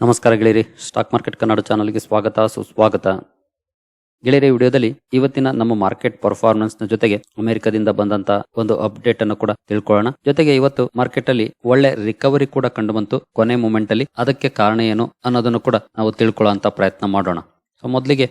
ನಮಸ್ಕಾರ ಗೆಳೆಯರಿ stock market Kannada ಚಾನಲ್ಗೆ ಸ್ವಾಗತ, ಸುಸ್ವಾಗತ. ಗೆಳೆಯರಿ ವಿಡಿಯೋದಲ್ಲಿ ಇವತ್ತಿನ ನಮ್ಮ ಮಾರ್ಕೆಟ್ ಪರ್ಫಾರ್ಮೆನ್ಸ್ ಜೊತೆಗೆ ಅಮೆರಿಕದಿಂದ ಬಂದಂತ ಒಂದು ಅಪ್ಡೇಟ್ ಅನ್ನು ಕೂಡ ತಿಳ್ಕೊಳ್ಳೋಣ. ಜೊತೆಗೆ ಇವತ್ತು ಮಾರ್ಕೆಟ್ ಅಲ್ಲಿ ಒಳ್ಳೆ ರಿಕವರಿ ಕೂಡ ಕಂಡು ಬಂತು ಕೊನೆ ಮೂಮೆಂಟ್ ಅಲ್ಲಿ. ಅದಕ್ಕೆ ಕಾರಣ ಏನು ಅನ್ನೋದನ್ನು ಕೂಡ ನಾವು ತಿಳ್ಕೊಳ್ಳೋ ಪ್ರಯತ್ನ ಮಾಡೋಣ. ಸೊ ಮೊದಲಿಗೆ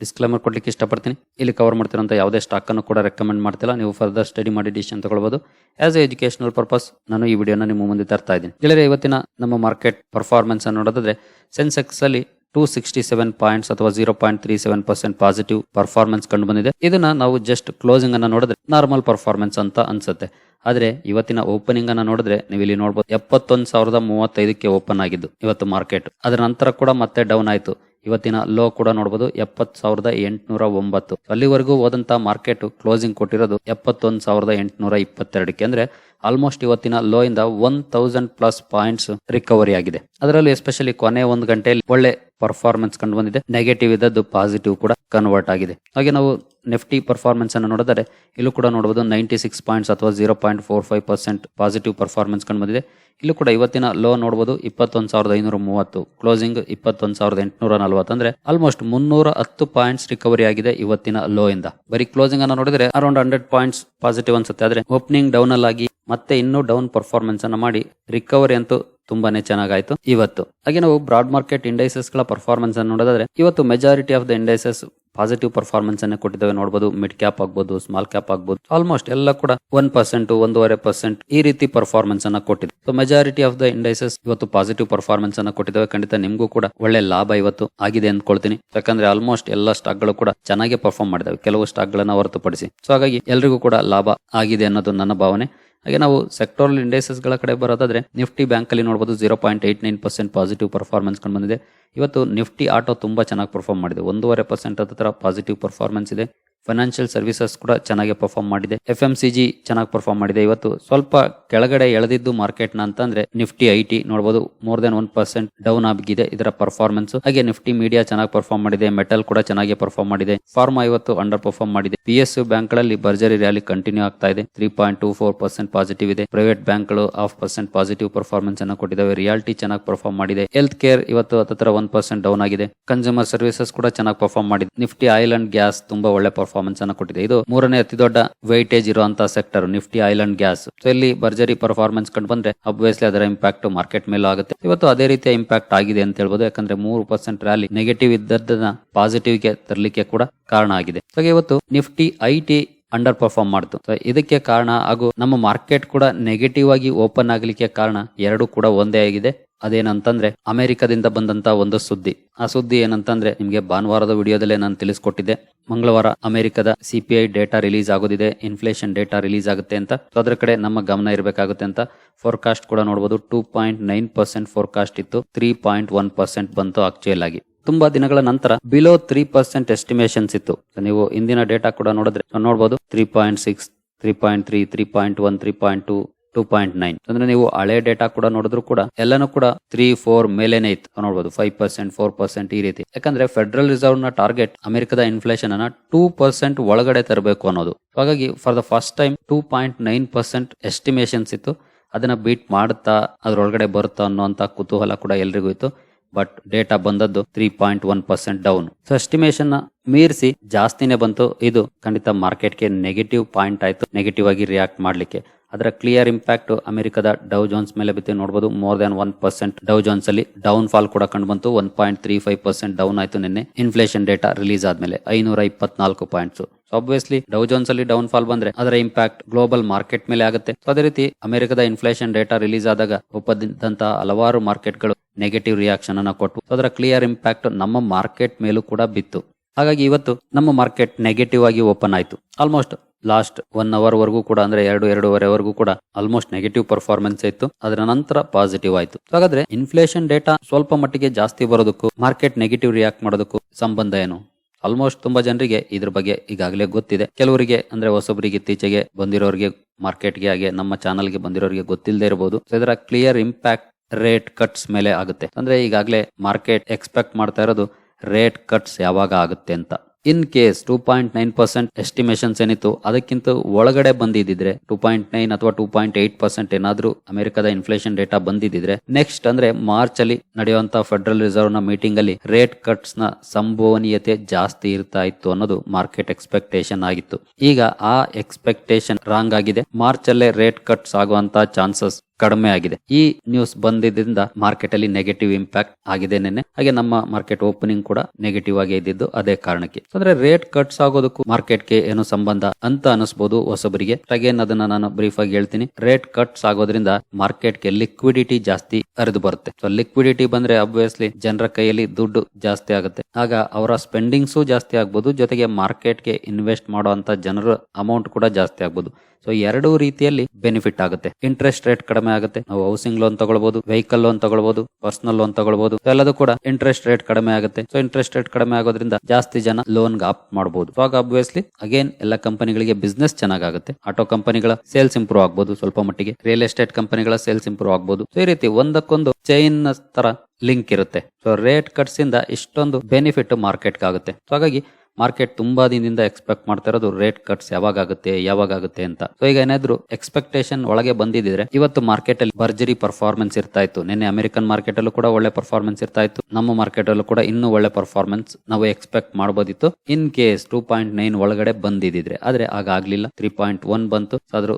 ಡಿಸ್ಕ್ಲೇಮರ್ ಕೊಡ್ಲಿಕ್ಕೆ ಇಷ್ಟಪಡ್ತೀನಿ. ಇಲ್ಲಿ ಕವರ್ ಮಾಡ್ತಿರೋಂಥ ಯಾವುದೇ ಸ್ಟಾಕನ್ನು ಕೂಡ ರೆಕಮೆಂಡ್ ಮಾಡ್ತಿಲ್ಲ. ನೀವು ಫರ್ದರ್ ಸ್ಟಡಿ ಮಾಡಿ ಡಿಸಿಷನ್ ತಗೊಳ್ಬೋದು. ಆಸ್ ಎ ಎಜುಕೇಶನಲ್ ಪರ್ಪಸ್ ನಾನು ಈ ವಿಡಿಯೋನ ನಿಮ್ಮ ಮುಂದೆ ತರ್ತಾ ಇದ್ದೀನಿ. ಗೆಳೆಯರೆ, ಇವತ್ತಿನ ನಮ್ಮ ಮಾರ್ಕೆಟ್ ಪರ್ಫಾರ್ಮೆನ್ಸ್ ಅನ್ನು ನೋಡೋದಾದ್ರೆ ಸೆನ್ಸೆಕ್ಸ್ ಅಲ್ಲಿ ಟೂ ಸಿಕ್ಸ್ಟಿ ಸೆವೆನ್ ಪಾಯಿಂಟ್ಸ್ ಅಥವಾ zero point three seven percent positive performance ಕಂಡು ಬಂದಿದೆ ಇದನ್ನ ನಾವು ಜಸ್ಟ್ ಕ್ಲೋಸಿಂಗ್ ಅನ್ನು ನೋಡಿದ್ರೆ ನಾರ್ಮಲ್ ಪರ್ಫಾರ್ಮೆನ್ಸ್ ಅಂತ ಅನ್ಸುತ್ತೆ. ಆದ್ರೆ, ಇವತ್ತಿನ ಓಪನಿಂಗ್ ಅನ್ನು ನೋಡಿದ್ರೆ ನೀವು ಇಲ್ಲಿ ನೋಡಬಹುದು ಎಪ್ಪತ್ತೊಂದು ಸಾವಿರದ ಮೂವತ್ತೈದಕ್ಕೆ ಓಪನ್ ಆಗಿದ್ದು ಇವತ್ತು ಮಾರ್ಕೆಟ್ ಅದರ ನಂತರ ಕೂಡ ಮತ್ತೆ ಡೌನ್ ಆಯ್ತು. ಇವತ್ತಿನ ಲೋ ಕೂಡ ನೋಡಬಹುದು ಎಪ್ಪತ್ ಸಾವಿರದ ಎಂಟುನೂರ ಒಂಬತ್ತು. ಅಲ್ಲಿವರೆಗೂ ಹೋದಂತ ಮಾರ್ಕೆಟ್ ಕ್ಲೋಸಿಂಗ್ ಕೊಟ್ಟಿರೋದು ಎಪ್ಪತ್ತೊಂದು ಸಾವಿರದ ಎಂಟುನೂರ ಇಪ್ಪತ್ತೆರಡಕ್ಕೆ ಅಂದ್ರೆ ಆಲ್ಮೋಸ್ಟ್ ಇವತ್ತಿನ ಲೋ ಇಂದ one thousand plus points recovery ಆಗಿದೆ. ಅದರಲ್ಲೂ ಎಸ್ಪೆಷಲಿ ಕೊನೆ ಒಂದು ಗಂಟೆಯಲ್ಲಿ ಒಳ್ಳೆ ಪರ್ಫಾರ್ಮೆನ್ಸ್ ಕಂಡು ಬಂದಿದೆ. ನೆಗೆಟಿವ್ ಇದ್ದದ್ದು ಪಾಸಿಟಿವ್ ಕೂಡ ಕನ್ವರ್ಟ್ ಆಗಿದೆ. ಹಾಗೆ ನಾವು ನೆಫ್ಟಿ ಪರ್ಫಾರ್ಮೆನ್ಸ್ ಅನ್ನು ನೋಡಿದರೆ, ಇಲ್ಲೂ ಕೂಡ ನೋಡಬಹುದು ನೈಂಟಿ ಸಿಕ್ಸ್ ಪಾಯಿಂಟ್ಸ್ ಅಥವಾ zero point four five percent positive performance ಕಂಡು ಬಂದಿದೆ. ಇಲ್ಲೂ ಕೂಡ ಇವತ್ತಿನ ಲೋ ನೋಡಬಹುದು ಇಪ್ಪತ್ತೊಂದು ಸಾವಿರದ ಐನೂರ ಮೂವತ್ತು ಕ್ಲೋಸಿಂಗ್ ಇಪ್ಪತ್ತೊಂದು ಸಾವಿರದ ಎಂಟುನೂರ ನಲವತ್ತು. ಅಂದ್ರೆ ಆಲ್ಮೋಸ್ಟ್ ಮುನ್ನೂರ ಹತ್ತು ಪಾಯಿಂಟ್ಸ್ ರಿಕವರಿ ಆಗಿದೆ ಇವತ್ತಿನ ಲೋ ಇಂದ. ಬರೀ ಕ್ಲೋಸಿಂಗ್ ಅನ್ನು ನೋಡಿದ್ರೆ ಅರೌಂಡ್ ಹಂಡ್ರೆಡ್ ಪಾಯಿಂಟ್ಸ್ ಪಾಸಿಟಿವ್ ಅನ್ಸುತ್ತೆ. ಆದ್ರೆ ಓಪನಿಂಗ್ ಡೌನ್ ಅಲ್ಲಿ ಮತ್ತೆ ಇನ್ನೂ ಡೌನ್ ಪರ್ಫಾರ್ಮೆನ್ಸ್ ಅನ್ನು ಮಾಡಿ ರಿಕವರಿ ಅಂತೂ ತುಂಬಾನೇ ಚೆನ್ನಾಗಾಯ್ತು. ಇವತ್ತು, ಹಾಗೆ ನಾವು ಬ್ರಾಡ್ ಮಾರ್ಕೆಟ್ ಇಂಡೈಸಸ್ಗಳ ಪರ್ಫಾರ್ಮೆನ್ಸ್ ಅನ್ನು ನೋಡೋದಾದ್ರೆ, ಇವತ್ತು majority of the indices positive performance ಅನ್ನು ಕೊಟ್ಟಿದ್ದಾವೆ. ನೋಡಬಹುದು ಮಿಡ್ ಕ್ಯಾಪ್ ಆಗ್ಬಹುದು ಸ್ಮಾಲ್ ಕ್ಯಾಪ್ ಆಗ್ಬಹುದು ಆಲ್ಮೋಸ್ಟ್ ಎಲ್ಲ ಕೂಡ ಒನ್ ಪರ್ಸೆಂಟ್ ಒಂದೂವರೆ ಪರ್ಸೆಂಟ್ ಈ ರೀತಿ ಪರ್ಫಾರ್ಮೆನ್ಸ್ ಅನ್ನ ಕೊಟ್ಟಿದೆ. So majority of the indices ಇವತ್ತು ಪಾಸಿಟಿವ್ ಪರ್ಫಾರ್ಮೆನ್ಸ್ ಅನ್ನ ಕೊಟ್ಟಿದ್ದಾವೆ. ಖಂಡಿತ ನಿಮಗೂ ಕೂಡ ಒಳ್ಳೆ ಲಾಭ ಇವತ್ತು ಆಗಿದೆ ಅಂದ್ಕೊಳ್ತೀನಿ. ಯಾಕಂದ್ರೆ ಆಲ್ಮೋಸ್ಟ್ ಎಲ್ಲ ಸ್ಟಾಕ್ಗಳು ಕೂಡ ಚೆನ್ನಾಗಿ ಪರ್ಫಾರ್ಮ್ ಮಾಡಿದಾವೆ ಕೆಲವು ಸ್ಟಾಕ್ ಗಳನ್ನ ಹೊರತುಪಡಿಸಿ. ಸೊ ಹಾಗಾಗಿ ಎಲ್ರಿಗೂ ಕೂಡ ಲಾಭ ಆಗಿದೆ ಅನ್ನೋದು ನನ್ನ ಭಾವನೆ. ಹಾಗೆ ನಾವು ಸೆಕ್ಟೋರಲ್ಗಳ ಕಡೆ ಬರೋದಾದ್ರೆ ನಿಫ್ಟಿ ಬ್ಯಾಂಕ್ ಅಲ್ಲಿ ನೋಡಬಹುದು zero point eight nine percent positive performance ಕಂಡು ಬಂದಿದೆ. ಇವತ್ತು ನಿಫ್ಟಿ ಆಟೋ ತುಂಬಾ ಚೆನ್ನಾಗಿ ಪರ್ಫಾರ್ಮ್ ಮಾಡಿದೆ. ಒಂದೂವರೆ ಪರ್ಸೆಂಟ್ ಹತ್ರ ಪಾಸಿಟಿವ್ ಪರ್ಫಾರ್ಮೆನ್ಸ್ ಇದೆ. ಫೈನಾನ್ಷಿಯಲ್ ಸರ್ವಿಸಸ್ ಕೂಡ ಚೆನ್ನಾಗಿ ಪರ್ಫಾರ್ಮ್ ಮಾಡಿದೆ. ಎಫ್ ಎಂ ಸಿ ಜಿ ಚೆನ್ನಾಗಿ ಪರ್ಫಾರ್ಮ್ ಮಾಡಿದೆ. ಇವತ್ತು ಸ್ವಲ್ಪ ಕೆಳಗಡೆ ಎಳೆದಿದ್ದು ಮಾರ್ಕೆಟ್ನ ಅಂತಂದ್ರೆ ನಿಫ್ಟಿ ಐ ಟಿ ನೋಡಬಹುದು more than one percent down ಆಗಿದೆ ಇದರ ಪರ್ಫಾರ್ಮೆನ್ಸ್ ಹಾಗೆ ನಿಫ್ಟಿ ಮೀಡಿಯಾ ಚೆನ್ನಾಗಿ ಪರ್ಫಾರ್ಮ್ ಮಾಡಿದೆ. ಮೆಟಲ್ ಕೂಡ ಚೆನ್ನಾಗಿ ಪರ್ಫಾರ್ಮ್ ಮಾಡಿದೆ. ಫಾರ್ಮಾ ಇವತ್ತು ಅಂಡರ್ ಪರ್ಫಾರ್ಮ್ ಮಾಡಿದೆ. ಪಿ ಎಸ್ ಬ್ಯಾಂಕ್ಗಳಲ್ಲಿ ಭರ್ಜರಿ ರ್ಯಾಲಿ ಕಂಟಿನ್ಯೂ ಆಗ್ತಾ ಇದೆ. Three point two four percent positive ಇದೆ. ಪ್ರೈವೇಟ್ ಬ್ಯಾಂಕ್ಗಳು ಹಾಫ್ ಪರ್ಸೆಂಟ್ ಪಾಸಿಟಿವ್ ಪರ್ಫಾರ್ಮೆನ್ಸ್ ಅನ್ನು ಕೊಟ್ಟಿದ್ದಾವೆ. ರಿಯಾಲಿಟಿ ಚೆನ್ನಾಗಿ ಪರ್ಫಾರ್ಮ್ ಮಾಡಿದೆ. ಹೆಲ್ತ್ ಕೇರ್ ಇವತ್ತು ಹತ್ತಿರ ಒನ್ ಪರ್ಸೆಂಟ್ ಡೌನ್ ಆಗಿದೆ. ಕನ್ಸ್ಯೂಮರ್ ಸರ್ವಿಸಸ್ ಕೂಡ ಚೆನ್ನಾಗಿ ಪರ್ಫಾರ್ಮ್ ಮಾಡಿದೆ. ನಿಫ್ಟಿ ಆಯಿಲ್ ಅಂಡ್ ಗ್ಯಾಸ್ ತುಂಬಾ ಒಳ್ಳೆ ಪರ್ಫಾರ್ಮೆನ್ಸ್ ಅನ್ನು ಕೊಟ್ಟಿದೆ. ಇದು ಮೂರನೇ ಅತಿ ದೊಡ್ಡ ವೈಟೇಜ್ ಇರುವಂತಹ sector Nifty oil and gas so ಇಲ್ಲಿ ಭರ್ಜರಿ ಪರ್ಫಾರ್ಮೆನ್ಸ್ ಕಂಡು ಬಂದ್ರೆ ಅಬ್ವಿಯಸ್ಲಿ ಅದರ ಇಂಪ್ಯಾಕ್ಟ್ ಮಾರ್ಕೆಟ್ ಮೇಲೂ ಆಗುತ್ತೆ. ಇವತ್ತು ಅದೇ ರೀತಿಯ ಇಂಪ್ಯಾಕ್ಟ್ ಆಗಿದೆ ಅಂತ ಹೇಳ್ಬೋದು. ಯಾಕಂದ್ರೆ ಮೂರು ಪರ್ಸೆಂಟ್ ರ್ಯಾಲಿ ನೆಗೆಟಿವ್ ಇದ್ದದನ್ನ ಪಾಸಿಟಿವ್ಗೆ ತರಲಿಕ್ಕೆ ಕೂಡ ಕಾರಣ ಆಗಿದೆ. ಹಾಗೆ ಇವತ್ತು Nifty I T under perform ಮಾಡ್ತು ಇದಕ್ಕೆ ಕಾರಣ ಹಾಗೂ ನಮ್ಮ ಮಾರ್ಕೆಟ್ ಕೂಡ ನೆಗೆಟಿವ್ ಆಗಿ ಓಪನ್ ಆಗಲಿಕ್ಕೆ ಕಾರಣ ಎರಡು ಕೂಡ ಒಂದೇ ಆಗಿದೆ. ಅದೇನಂತಂದ್ರೆ ಅಮೆರಿಕದಿಂದ ಬಂದಂತ ಒಂದು ಸುದ್ದಿ. ಆ ಸುದ್ದಿ ಏನಂತಂದ್ರೆ ನಿಮ್ಗೆ ಭಾನುವಾರದ ವಿಡಿಯೋದಲ್ಲೇ ನಾನು ತಿಳಿಸ್ಕೊಟ್ಟಿದ್ದೆ. ಮಂಗಳವಾರ ಅಮೆರಿಕದ ಸಿಪಿಐ ಡೇಟಾ ರಿಲೀಸ್ ಆಗೋದಿದೆ, ಇನ್ಫ್ಲೇಷನ್ ಡೇಟಾ ರಿಲೀಸ್ ಆಗುತ್ತೆ ಅಂತ. ಸೊ ಅದ್ರ ಕಡೆ ನಮ್ಮ ಗಮನ ಇರಬೇಕಾಗುತ್ತೆ ಅಂತ. ಫೋರ್ಕಾಸ್ಟ್ ಕೂಡ ನೋಡಬಹುದು two point nine percent forecast ಇತ್ತು, ತ್ರೀ ಪಾಯಿಂಟ್ ಒನ್ ಪರ್ಸೆಂಟ್ ಬಂತು ಆಕ್ಚುಯಲ್ ಆಗಿ. ತುಂಬಾ ದಿನಗಳ ನಂತರ ಬಿಲೋ ತ್ರೀ ಪರ್ಸೆಂಟ್ ಎಸ್ಟಿಮೇಷನ್ಸ್ ಇತ್ತು. ನೀವು ಇಂದಿನ ಡೇಟಾ ಕೂಡ ನೋಡಿದ್ರೆ ನೋಡಬಹುದು three point six three point three three point one three point two two point nine ಅಂದ್ರೆ ನೀವು ಹಳೆ ಡೇಟಾ ಕೂಡ ನೋಡಿದ್ರು ಕೂಡ ಎಲ್ಲಾನು ಕೂಡ ತ್ರೀ ಫೋರ್ ಮೇಲೇನೆ ಇತ್ತು. ನೋಡಬಹುದು ಫೈವ್ ಪರ್ಸೆಂಟ್ ಫೋರ್ ಪರ್ಸೆಂಟ್ ಈ ರೀತಿ. ಯಾಕಂದ್ರೆ ಫೆಡರಲ್ ರಿಸರ್ವ್ನ ಟಾರ್ಗೆಟ್ ಅಮೆರಿಕದ ಇನ್ಫ್ಲೇಷನ್ ಅನ್ನ ಟೂ ಪರ್ಸೆಂಟ್ ಒಳಗಡೆ ತರಬೇಕು ಅನ್ನೋದು. ಹಾಗಾಗಿ for the first time two point nine percent estimations ಇತ್ತು. ಅದನ್ನ ಬೀಟ್ ಮಾಡುತ್ತಾ ಅದ್ರೊಳಗಡೆ ಬರುತ್ತಾ ಅನ್ನುವಂತ ಕುತೂಹಲ ಕೂಡ ಎಲ್ರಿಗೂ ಇತ್ತು. ಬಟ್ ಡೇಟಾ ಬಂದದ್ದು three point one percent down so estimation ಮೀರಿಸಿ ಜಾಸ್ತಿನೇ ಬಂತು. ಇದು ಖಂಡಿತ ಮಾರ್ಕೆಟ್ಗೆ ನೆಗೆಟಿವ್ ಪಾಯಿಂಟ್ ಆಯ್ತು. ನೆಗೆಟಿವ್ ಆಗಿ ರಿಯಾಕ್ಟ್ ಮಾಡ್ಲಿಕ್ಕೆ. ಅದರ ಕ್ಲಿಯರ್ ಇಂಪ್ಯಾಕ್ಟ್ ಅಮೆರಿಕದ ಡೌ ಜೋನ್ಸ್ ಮೇಲೆ ಬಿತ್ತು. ನೋಡಬಹುದು more than one percent Dow Jones ಅಲ್ಲಿ ಡೌನ್ ಫಾಲ್ ಕೂಡ ಕಂಡು ಬಂತು. One point three five percent down ಆಯಿತು ನಿನ್ನೆ. ಇನ್ಫ್ಲೇಷನ್ ಡೇಟಾ ರಿಲೀಸ್ ಆದ್ಮೇಲೆ ಐನೂರ ಇಪ್ಪತ್ನಾಲ್ಕು ಪಾಯಿಂಟ್ಸ್ ಆಬ್ವಿಯಸ್ಲಿ ಡೌ ಜೋನ್ಸ್ ಅಲ್ಲಿ ಡೌನ್ ಫಾಲ್ ಬಂದ್ರೆ ಅದರ ಇಂಪ್ಯಾಕ್ಟ್ ಗ್ಲೋಬಲ್ ಮಾರ್ಕೆಟ್ ಮೇಲೆ ಆಗುತ್ತೆ. ಅದೇ ರೀತಿ ಅಮೆರಿಕದ ಇನ್ಫ್ಲೇಷನ್ ಡೇಟಾ ರಿಲೀಸ್ ಆದಾಗ ಒಪ್ಪದಂತಹ ಹಲವಾರು ಮಾರ್ಕೆಟ್ಗಳು ನೆಗೆಟಿವ್ ರಿಯಾಕ್ಷನ್ ಅನ್ನ ಕೊಟ್ಟು ಅದರ ಕ್ಲಿಯರ್ ಇಂಪ್ಯಾಕ್ಟ್ ನಮ್ಮ ಮಾರ್ಕೆಟ್ ಮೇಲೂ ಕೂಡ ಬಿತ್ತು. ಹಾಗಾಗಿ ಇವತ್ತು ನಮ್ಮ ಮಾರ್ಕೆಟ್ ನೆಗೆಟಿವ್ ಆಗಿ ಓಪನ್ ಆಯಿತು. ಆಲ್ಮೋಸ್ಟ್ ಲಾಸ್ಟ್ ಒನ್ ಅವರ್ ವರೆಗೂ ಕೂಡ ಅಂದ್ರೆ ಎರಡು ಎರಡೂವರೆವರೆಗೂ ಕೂಡ ಆಲ್ಮೋಸ್ಟ್ ನೆಗೆಟಿವ್ ಪರ್ಫಾರ್ಮೆನ್ಸ್ ಇತ್ತು. ಅದರ ನಂತರ ಪಾಸಿಟಿವ್ ಆಯ್ತು. ಹಾಗಾದ್ರೆ ಇನ್ಫ್ಲೇಷನ್ ಡೇಟಾ ಸ್ವಲ್ಪ ಮಟ್ಟಿಗೆ ಜಾಸ್ತಿ ಬರೋದಕ್ಕೂ ಮಾರ್ಕೆಟ್ ನೆಗೆಟಿವ್ ರಿಯಾಕ್ಟ್ ಮಾಡೋದಕ್ಕೂ ಸಂಬಂಧ ಏನು? ಆಲ್ಮೋಸ್ಟ್ ತುಂಬಾ ಜನರಿಗೆ ಇದ್ರ ಬಗ್ಗೆ ಈಗಾಗಲೇ ಗೊತ್ತಿದೆ. ಕೆಲವರಿಗೆ ಅಂದ್ರೆ ಹೊಸಬರಿಗೆ ಇತ್ತೀಚೆಗೆ ಬಂದಿರೋರಿಗೆ ಮಾರ್ಕೆಟ್ಗೆ ಹಾಗೆ ನಮ್ಮ ಚಾನಲ್ಗೆ ಬಂದಿರೋರಿಗೆ ಗೊತ್ತಿಲ್ಲದೆ ಇರಬಹುದು ಇದರ ಕ್ಲಿಯರ್ ಇಂಪ್ಯಾಕ್ಟ್ ರೇಟ್ ಕಟ್ಸ್ ಮೇಲೆ ಆಗುತ್ತೆ. ಅಂದ್ರೆ ಈಗಾಗಲೇ ಮಾರ್ಕೆಟ್ ಎಕ್ಸ್ಪೆಕ್ಟ್ ಮಾಡ್ತಾ ಇರೋದು ರೇಟ್ ಕಟ್ಸ್ ಯಾವಾಗ ಆಗುತ್ತೆ ಅಂತ. In case two point nine percent estimations ಏನಿತ್ತು, ಅದಕ್ಕಿಂತ ಒಳಗಡೆ ಬಂದಿದ್ದಿದ್ರೆ, ಟೂ ಪಾಯಿಂಟ್ ನೈನ್ ಅಥವಾ ಟೂ ಪಾಯಿಂಟ್ ಏಟ್ ಪರ್ಸೆಂಟ್ ಏನಾದರೂ ಅಮೆರಿಕದ ಇನ್ಫ್ಲೇಷನ್ ಡೇಟಾ ಬಂದಿದ್ದಿದ್ರೆ ನೆಕ್ಸ್ಟ್ ಅಂದ್ರೆ ಮಾರ್ಚ್ ಅಲ್ಲಿ ನಡೆಯುವಂತ ಫೆಡರಲ್ ರಿಸರ್ವ್ನ ಮೀಟಿಂಗ್ ಅಲ್ಲಿ ರೇಟ್ ಕಟ್ಸ್ನ ಸಂಭವನೀಯತೆ ಜಾಸ್ತಿ ಇರ್ತಾ ಇತ್ತು ಅನ್ನೋದು ಮಾರ್ಕೆಟ್ ಎಕ್ಸ್ಪೆಕ್ಟೇಷನ್ ಆಗಿತ್ತು. ಈಗ ಆ ಎಕ್ಸ್ಪೆಕ್ಟೇಷನ್ ರಾಂಗ್ ಆಗಿದೆ. ಮಾರ್ಚ್ ಅಲ್ಲೇ ರೇಟ್ ಕಟ್ಸ್ ಆಗುವಂತಹ ಚಾನ್ಸಸ್ ಕಡಿಮೆ ಆಗಿದೆ. ಈ ನ್ಯೂಸ್ ಬಂದಿದ್ದರಿಂದ ಮಾರ್ಕೆಟ್ ಅಲ್ಲಿ ನೆಗೆಟಿವ್ ಇಂಪ್ಯಾಕ್ಟ್ ಆಗಿದೆ ನಿನ್ನೆ. ಹಾಗೆ ನಮ್ಮ ಮಾರ್ಕೆಟ್ ಓಪನಿಂಗ್ ಕೂಡ ನೆಗೆಟಿವ್ ಆಗಿ ಇದ್ದಿದ್ದು ಅದೇ ಕಾರಣಕ್ಕೆ. ಅಂದ್ರೆ ರೇಟ್ ಕಟ್ಸ್ ಆಗೋದಕ್ಕೂ ಮಾರ್ಕೆಟ್ಗೆ ಏನು ಸಂಬಂಧ ಅಂತ ಅನಿಸಬಹುದು ಹೊಸಬರಿಗೆ. ಅಗೇನ್ ಅದನ್ನ ನಾನು ಬ್ರೀಫ್ ಆಗಿ ಹೇಳ್ತೀನಿ. ರೇಟ್ ಕಟ್ಸ್ ಆಗೋದ್ರಿಂದ ಮಾರ್ಕೆಟ್ಗೆ ಲಿಕ್ವಿಡಿಟಿ ಜಾಸ್ತಿ ಹರಿದು ಬರುತ್ತೆ. ಸೊ ಲಿಕ್ವಿಡಿಟಿ ಬಂದ್ರೆ ಅಬ್ವಿಯಸ್ಲಿ ಜನರ ಕೈಯಲ್ಲಿ ದುಡ್ಡು ಜಾಸ್ತಿ ಆಗುತ್ತೆ. ಆಗ ಅವರ ಸ್ಪೆಂಡಿಂಗ್ಸ್ ಜಾಸ್ತಿ ಆಗ್ಬೋದು. ಜೊತೆಗೆ ಮಾರ್ಕೆಟ್ಗೆ ಇನ್ವೆಸ್ಟ್ ಮಾಡುವಂತ ಜನರ ಅಮೌಂಟ್ ಕೂಡ ಜಾಸ್ತಿ ಆಗ್ಬೋದು. ಸೊ ಎರಡೂ ರೀತಿಯಲ್ಲಿ ಬೆನಿಫಿಟ್ ಆಗುತ್ತೆ. ಇಂಟ್ರೆಸ್ಟ್ ರೇಟ್ ಕಡಿಮೆ ಆಗುತ್ತೆ. ನಾವು ಹೌಸಿಂಗ್ ಲೋನ್ ತಗೊಳ್ಬಹುದು ವೆಹಿಕಲ್ ಲೋನ್ ತಗೊಳ್ಬಹುದು ಪರ್ಸನಲ್ ಲೋನ್ ತಗೊಳ್ಬಹುದು ಎಲ್ಲದೂ ಕೂಡ ಇಂಟ್ರೆಸ್ಟ್ ರೇಟ್ ಕಡಿಮೆ ಆಗುತ್ತೆ. ಸೊ ಇಂಟ್ರೆಸ್ಟ್ ರೇಟ್ ಕಡಿಮೆ ಆಗೋದ್ರಿಂದ ಜಾಸ್ತಿ ಜನ ಲೋನ್ಗೆ ಆಪ್ ಮಾಡಬಹುದು ಸೊ ಆಗ ಅಬ್ವಿಯಸ್ಲಿ ಅಗೇನ್ ಎಲ್ಲ ಕಂಪನಿಗಳಿಗೆ ಬಿಸ್ನೆಸ್ ಚೆನ್ನಾಗುತ್ತೆ ಆಟೋ ಕಂಪನಿಗಳ ಸೇಲ್ಸ್ ಇಂಪ್ರೂವ್ ಆಗ್ಬಹುದು ಸ್ವಲ್ಪ ಮಟ್ಟಿಗೆ. ರಿಯಲ್ ಎಸ್ಟೇಟ್ ಕಂಪನಿಗಳ ಸೇಲ್ಸ್ ಇಂಪ್ರೂವ್ ಆಗ್ಬಹುದು ಸೊ ಈ ರೀತಿ ಒಂದಕ್ಕೊಂದು ಚೈನ್ ತರ ಲಿಂಕ್ ಇರುತ್ತೆ. ಸೊ ರೇಟ್ ಕಟ್ಸ್ ಇಂದ ಇಷ್ಟೊಂದು ಬೆನಿಫಿಟ್ ಮಾರ್ಕೆಟ್ ಆಗುತ್ತೆ. ಸೊ ಹಾಗಾಗಿ ಮಾರ್ಕೆಟ್ ತುಂಬಾ ದಿನದಿಂದ ಎಕ್ಸ್ಪೆಕ್ಟ್ ಮಾಡ್ತಾ ಇರೋದು ರೇಟ್ ಕಟ್ಸ್ ಯಾವಾಗ ಆಗುತ್ತೆ ಯಾವಾಗ ಆಗುತ್ತೆ ಅಂತ. ಸೊ ಈಗ ಏನಾದ್ರು ಎಕ್ಸ್ಪೆಕ್ಟೇಷನ್ ಒಳಗೆ ಬಂದಿದ್ರೆ ಇವತ್ತು ಮಾರ್ಕೆಟ್ ಅಲ್ಲಿ ಭರ್ಜರಿ ಪರ್ಫಾರ್ಮೆನ್ಸ್ ಇರ್ತಾ ಇತ್ತು. ನಿನ್ನೆ ಅಮೆರಿಕನ್ ಮಾರ್ಕೆಟ್ ಅಲ್ಲೂ ಕೂಡ ಒಳ್ಳೆ ಪರ್ಫಾರ್ಮೆನ್ಸ್ ಇರ್ತಾ ಇತ್ತು. ನಮ್ಮ ಮಾರ್ಕೆಟ್ ಅಲ್ಲೂ ಕೂಡ ಇನ್ನೂ ಒಳ್ಳೆ ಪರ್ಫಾರ್ಮೆನ್ಸ್ ನಾವು ಎಕ್ಸ್ಪೆಕ್ಟ್ ಮಾಡಬಹುದಿತ್ತು in case two point nine ಒಳಗಡೆ ಬಂದಿದ್ರೆ ಆದ್ರೆ ಆಗಾಗ್ಲಿಲ್ಲ ತ್ರೀ ಪಾಯಿಂಟ್ ಒನ್ ಬಂತು. ಆದ್ರೂ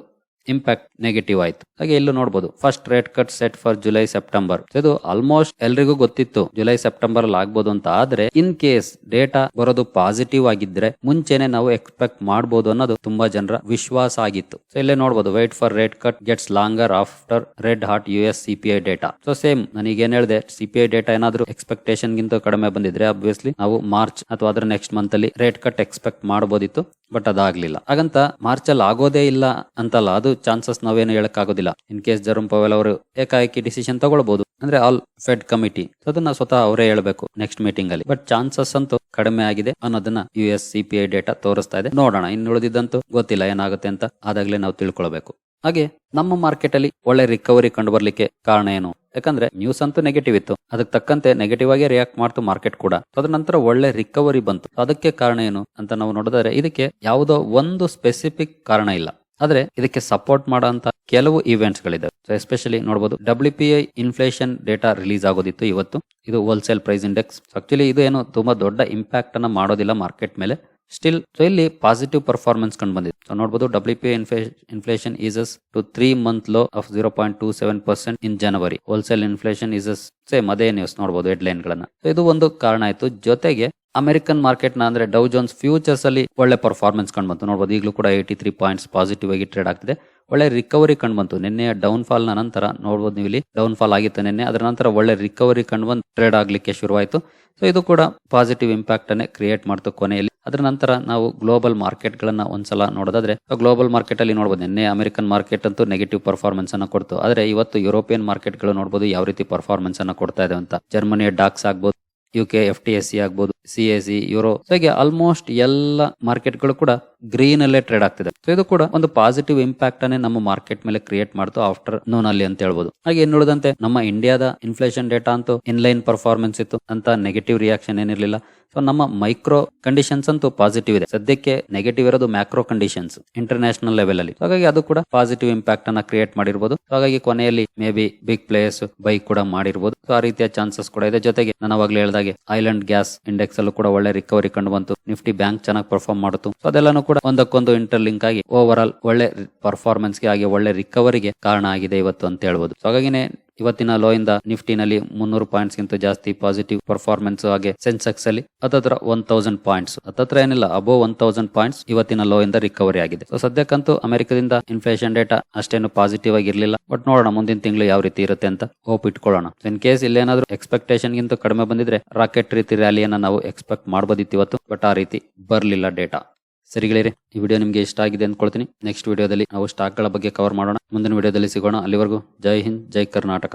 ಇಂಪ್ಯಾಕ್ಟ್ ನೆಗೆಟಿವ್ ಆಯ್ತು. ಹಾಗೆ ಇಲ್ಲೂ ನೋಡಬಹುದು first rate cut set for July September ಇದು ಆಲ್ಮೋಸ್ಟ್ ಎಲ್ರಿಗೂ ಗೊತ್ತಿತ್ತು. ಜುಲೈ ಸೆಪ್ಟೆಂಬರ್ ಅಲ್ಲಿ ಆಗ್ಬೋದು ಅಂತ. ಆದ್ರೆ ಇನ್ ಕೇಸ್ ಡೇಟಾ ಬರೋದು ಪಾಸಿಟಿವ್ ಆಗಿದ್ರೆ ಮುಂಚೆನೆ ನಾವು ಎಕ್ಸ್ಪೆಕ್ಟ್ ಮಾಡಬಹುದು ಅನ್ನೋದು ತುಂಬಾ ಜನರ ವಿಶ್ವಾಸ ಆಗಿತ್ತು. ಸೊ ಇಲ್ಲೇ ನೋಡಬಹುದು wait for rate cut gets longer after red hot U S CPI data so same ನನಗೆ ಏನ್ ಹೇಳಿದೆ ಸಿಪಿಐ ಡೇಟಾ ಏನಾದ್ರು ಎಕ್ಸ್ಪೆಕ್ಟೇಷನ್ ಗಿಂತ ಕಡಿಮೆ ಬಂದಿದ್ರೆ ಅಬ್ವಿಯಸ್ಲಿ ನಾವು ಮಾರ್ಚ್ ಅಥವಾ ಅದರ ನೆಕ್ಸ್ಟ್ ಮಂತ್ ಅಲ್ಲಿ ರೇಟ್ ಕಟ್ ಎಕ್ಸ್ಪೆಕ್ಟ್ ಮಾಡಬಹುದಿತ್ತು ಬಟ್ ಅದಾಗ್ಲಿಲ್ಲ. ಹಾಗಂತ ಮಾರ್ಚ್ ಅಲ್ಲಿ ಆಗೋದೇ ಇಲ್ಲ ಅಂತಲ್ಲ, ಅದು ಚಾನ್ಸಸ್ ನಾವೇನು ಹೇಳಕ್ ಆಗೋದಿಲ್ಲ ಇನ್ ಕೇಸ್ ಜರುಮ್ ಪವೆಲ್ ಅವರು ಏಕಾಏಕಿ ಡಿಸಿಷನ್ ತಗೊಳ್ಬಹುದು ಅಂದ್ರೆ ಆಲ್ ಫೆಡ್ ಕಮಿಟಿ ಅದನ್ನ ಸ್ವತಃ ಅವರೇ ಹೇಳಬೇಕು ನೆಕ್ಸ್ಟ್ ಮೀಟಿಂಗ್ ಅಲ್ಲಿ. ಬಟ್ ಚಾನ್ಸಸ್ ಅಂತೂ ಕಡಿಮೆ ಆಗಿದೆ ಅನ್ನೋದನ್ನ U S C P I data ತೋರಿಸ್ತಾ ಇದೆ. ನೋಡೋಣ, ಇನ್ನು ಉಳಿದಿದ್ದಂತೂ ಗೊತ್ತಿಲ್ಲ ಏನಾಗುತ್ತೆ ಅಂತ ಆದಾಗ್ಲೇ ನಾವು ತಿಳ್ಕೊಳ್ಬೇಕು. ಹಾಗೆ ನಮ್ಮ ಮಾರ್ಕೆಟ್ ಅಲ್ಲಿ ಒಳ್ಳೆ ರಿಕವರಿ ಕಂಡು ಬರ್ಲಿಕ್ಕೆ ಕಾರಣ ಏನು? ಯಾಕಂದ್ರೆ ನ್ಯೂಸ್ ಅಂತೂ ನೆಗೆಟಿವ್ ಇತ್ತು. ಅದಕ್ಕೆ ತಕ್ಕಂತೆ ನೆಗೆಟಿವ್ ಆಗಿ ರಿಯಾಕ್ಟ್ ಮಾಡ್ತು ಮಾರ್ಕೆಟ್ ಕೂಡ. ಅದರ ನಂತರ ಒಳ್ಳೆ ರಿಕವರಿ ಬಂತು. ಅದಕ್ಕೆ ಕಾರಣ ಏನು ಅಂತ ನಾವು ನೋಡಿದ್ರೆ ಇದಕ್ಕೆ ಯಾವುದೋ ಒಂದು ಸ್ಪೆಸಿಫಿಕ್ ಕಾರಣ ಇಲ್ಲ. ಆದ್ರೆ ಇದಕ್ಕೆ ಸಪೋರ್ಟ್ ಮಾಡೋಂತ ಕೆಲವು ಇವೆಂಟ್ಸ್ ಗಳಿದೆ ಎಸ್ಪೆಷಲಿ ನೋಡಬಹುದು W P I inflation data release ಆಗೋದಿತ್ತು ಇವತ್ತು. ಇದು ಹೋಲ್ಸೇಲ್ ಪ್ರೈಸ್ ಇಂಡೆಕ್ಸ್ ಆಕ್ಚುಲಿ ಇದು ಏನು ತುಂಬಾ ದೊಡ್ಡ ಇಂಪ್ಯಾಕ್ಟ್ ಅನ್ನ ಮಾಡೋದಿಲ್ಲ ಮಾರ್ಕೆಟ್ ಮೇಲೆ. ಸ್ಟಿಲ್ ಸೊ ಇಲ್ಲಿ ಪಾಸಿಟಿವ್ ಪರ್ಫಾರ್ಮೆನ್ಸ್ ಕಂಡು ಬಂದಿದೆ. ಸೊ ನೋಡಬಹುದು W P inflation eases to three month low of zero point two seven percent in January wholesale inflation eases same ಅದೇ ನ್ಯೂಸ್ ನೋಡಬಹುದು ಹೆಡ್ ಲೈನ್ ಗಳನ್ನ ಇದು ಒಂದು ಕಾರಣ ಆಯ್ತು. ಜೊತೆಗೆ ಅಮೆರಿಕನ್ ಮಾರ್ಕೆಟ್ನ ಅಂದ್ರೆ ಡೌ ಜೋನ್ಸ್ ಫ್ಯೂಚರ್ಸ್ ಅಲ್ಲಿ ಒಳ್ಳೆ ಪರ್ಫಾರ್ಮೆನ್ಸ್ ಕಂಡು ಬಂತು. ನೋಡಬಹುದು ಈಗಲೂ ಕೂಡ ಏಯ್ಟಿ ತ್ರೀ ಪಾಯಿಂಟ್ಸ್ ಪಾಸಿಟಿವ್ ಆಗಿ ಟ್ರೇಡ್ ಆಗ್ತಿದೆ. ಒಳ್ಳೆ ರಿಕವರಿ ಕಂಡು ಬಂತು. ನಿನ್ನೆ ಡೌನ್ ಫಾಲ್ನ ನಂತರ ನೋಡಬಹುದು ನೀವು ಇಲ್ಲಿ ಡೌನ್ ಫಾಲ್ ಆಗಿತ್ತು ನಿನ್ನೆ. ಅದರ ನಂತರ ಒಳ್ಳೆ ರಿಕವರಿ ಕಂಡು ಬಂದು ಟ್ರೇಡ್ ಆಗ್ಲಿಕ್ಕೆ ಶುರುವಾಯಿತು. ಸೊ ಇದು ಕೂಡ ಪಾಸಿಟಿವ್ ಇಂಪ್ಯಾಕ್ಟ್ ಅನ್ನೇ ಕ್ರಿಯೇಟ್ ಮಾಡ್ತು ಕೊನೆಯಲ್ಲಿ. ಅದರ ನಂತರ ನಾವು ಗ್ಲೋಬಲ್ ಮಾರ್ಕೆಟ್ ಗಳನ್ನ ಒಂದ್ಸಲ ನೋಡೋದಾದ್ರೆ ಗ್ಲೋಬಲ್ ಮಾರ್ಕೆಟ್ ಅಲ್ಲಿ ನೋಡಬಹುದು ನಿನ್ನೆ ಅಮೆರಿಕನ್ ಮಾರ್ಕೆಟ್ ಅಂತೂ ನೆಗೆಟಿವ್ ಪರ್ಫಾರ್ಮೆನ್ಸ್ ಅನ್ನ ಕೊಡ್ತು. ಆದ್ರೆ ಇವತ್ತು ಯುರೋಪಿಯನ್ ಮಾರ್ಕೆಟ್ಗಳು ನೋಡಬಹುದು ಯಾವ ರೀತಿ ಪರ್ಫಾರ್ಮೆನ್ಸ್ ಅನ್ನ ಕೊಡ್ತಾ ಇದೆ ಅಂತ. ಜರ್ಮನಿ ಡಾಕ್ಸ್ ಆಗ್ಬೋದು U K F T S C ಆಗ್ಬೋದು ಸಿ ಎ ಸಿ ಯುರೋ ಹಾಗೆ ಆಲ್ಮೋಸ್ಟ್ ಎಲ್ಲ ಮಾರ್ಕೆಟ್ಗಳು ಕೂಡ ಗ್ರೀನ್ ಅಲ್ಲೇ ಟ್ರೇಡ್ ಆಗ್ತಿದೆ. ಸೊ ಇದು ಕೂಡ ಒಂದು ಪಾಸಿಟಿವ್ ಇಂಪ್ಯಾಕ್ಟ್ ಅನ್ನೇ ನಮ್ಮ ಮಾರ್ಕೆಟ್ ಮೇಲೆ ಕ್ರಿಯೇಟ್ ಮಾಡ್ತು ಆಫ್ಟರ್ ನೂನ್ ಅಲ್ಲಿ ಅಂತ ಹೇಳ್ಬೋದು. ಹಾಗೆ ಇನ್ನುಳಿದಂತೆ ನಮ್ಮ ಇಂಡಿಯಾದ ಇನ್ಫ್ಲೇಷನ್ ಡೇಟಾ ಅಂತೂ ಇನ್ಲೈನ್ ಪರ್ಫಾರ್ಮೆನ್ಸ್ ಇತ್ತು ಅಂತ ನೆಗೆಟಿವ್ ರಿಯಾಕ್ಷನ್ ಏನಿರಲಿಲ್ಲ. ಸೊ ನಮ್ಮ ಮೈಕ್ರೋ ಕಂಡೀಷನ್ಸ್ ಅಂತೂ ಪಾಸಿಟಿವ್ ಇದೆ. ಸದ್ಯಕ್ಕೆ ನೆಗೆಟಿವ್ ಇರೋದು ಮ್ಯಾಕ್ರೋ ಕಂಡೀಷನ್ಸ್ ಇಂಟರ್ನ್ಯಾಷನಲ್ ಲೆವೆಲ್ ಅಲ್ಲಿ. ಹಾಗಾಗಿ ಅದು ಕೂಡ ಪಾಸಿಟಿವ್ ಇಂಪ್ಯಾಕ್ಟ್ ಅನ್ನ ಕ್ರಿಯೇಟ್ ಮಾಡಿರ್ಬೋದು. ಹಾಗಾಗಿ ಕೊನೆಯಲ್ಲಿ maybe big players buy ಕೂಡ ಮಾಡಿರ್ಬೋದು. ಸೊ ಆ ರೀತಿಯ ಚಾನ್ಸಸ್ ಕೂಡ ಇದೆ. ಜೊತೆಗೆ ನಾನು ಅವಾಗಲೇ ಹೇಳಿದಾಗೆ ಐಲ್ಯಾಂಡ್ ಗ್ಯಾಸ್ ಇಂಡೆಕ್ಸ್ ಅಲ್ಲೂ ಕೂಡ ಒಳ್ಳೆ ರಿಕವರಿ ಕಂಡು ಬಂತು. ನಿಫ್ಟಿ ಬ್ಯಾಂಕ್ ಚೆನ್ನಾಗಿ ಪರ್ಫಾರ್ಮ್ ಮಾಡುತ್ತು. ಸೊ ಅದೆಲ್ಲಾನು ಕೂಡ ಒಂದಕ್ಕೊಂದು ಇಂಟರ್ ಲಿಂಕ್ ಆಗಿ ಓವರ್ ಆಲ್ ಒಳ್ಳೆ ಪರ್ಫಾರ್ಮೆನ್ಸ್ಗೆ ಆಗಿ ಒಳ್ಳೆ ರಿಕವರಿಗೆ ಕಾರಣ ಆಗಿದೆ ಇವತ್ತು ಅಂತ ಹೇಳ್ಬೋದು. ಸೊ ಹಾಗಾಗಿನೇ ಇವತ್ತಿನ ಲೋ ಇಂದ ನಿಫ್ಟಿನಲ್ಲಿ ಮುನ್ನೂರು ಪಾಯಿಂಟ್ಸ್ ಗಿಂತ ಜಾಸ್ತಿ ಪಾಸಿಟಿವ್ ಪರ್ಫಾರ್ಮೆನ್ಸ್ ಹಾಗೆ ಸೆನ್ಸೆಕ್ಸ್ ಅಲ್ಲಿ. ಹತ್ತತ್ರ ಒನ್ ತೌಸಂಡ್ ಪಾಯಿಂಟ್ಸ್ ಹತ್ತತ್ರ ಏನಿಲ್ಲ ಅಬೋ ಒನ್ ತೌಸಂಡ್ ಪಾಯಿಂಟ್ಸ್ ಇವತ್ತಿನ ಲೋ ಇಂದ ರಿಕವರಿ ಆಗಿದೆ. ಸೊ ಸದ್ಯಕ್ಕಂತೂ ಅಮೆರಿಕದಿಂದ ಇನ್ಫ್ಲೇಷನ್ ಡೇಟಾ ಅಷ್ಟೇನು ಪಾಸಿಟಿವ್ ಆಗಿರ್ಲಿಲ್ಲ. ಬಟ್ ನೋಡೋಣ, ಮುಂದಿನ ತಿಂಗಳು ಯಾವ ರೀತಿ ಇರುತ್ತೆ ಅಂತ ಹೋಪ್ ಇಟ್ಕೊಳ್ಳೋಣ. ಇನ್ ಕೇಸ್ ಇಲ್ಲೇನಾದ್ರೂ ಎಕ್ಸ್ಪೆಕ್ಟೇಷನ್ ಗಿಂತ ಕಡಿಮೆ ಬಂದಿದ್ರೆ ರಾಕೆಟ್ ರೀತಿ ರ್ಯಾಲಿಯನ್ನ ನಾವು ಎಕ್ಸ್ಪೆಕ್ಟ್ ಮಾಡಬಹುದಿತ್ತು ಇವತ್ತು. ಬಟ್ ಆ ರೀತಿ ಬರಲಿಲ್ಲ ಡೇಟಾ ಸರಿಗಳಿರಿ ಈ ವಿಡಿಯೋ ನಿಮಗೆ ಇಷ್ಟ ಆಗಿದೆ ಅಂದ್ಕೊಳ್ತೀನಿ ನೆಕ್ಸ್ಟ್ ವಿಡಿಯೋದಲ್ಲಿ ನಾವು ಸ್ಟಾಕ್ಗಳ ಬಗ್ಗೆ ಕವರ್ ಮಾಡೋಣ. ಮುಂದಿನ ವಿಡಿಯೋದಲ್ಲಿ ಸಿಗೋಣ. ಅಲ್ಲಿವರೆಗೂ ಜೈ ಹಿಂದ್, ಜೈ ಕರ್ನಾಟಕ.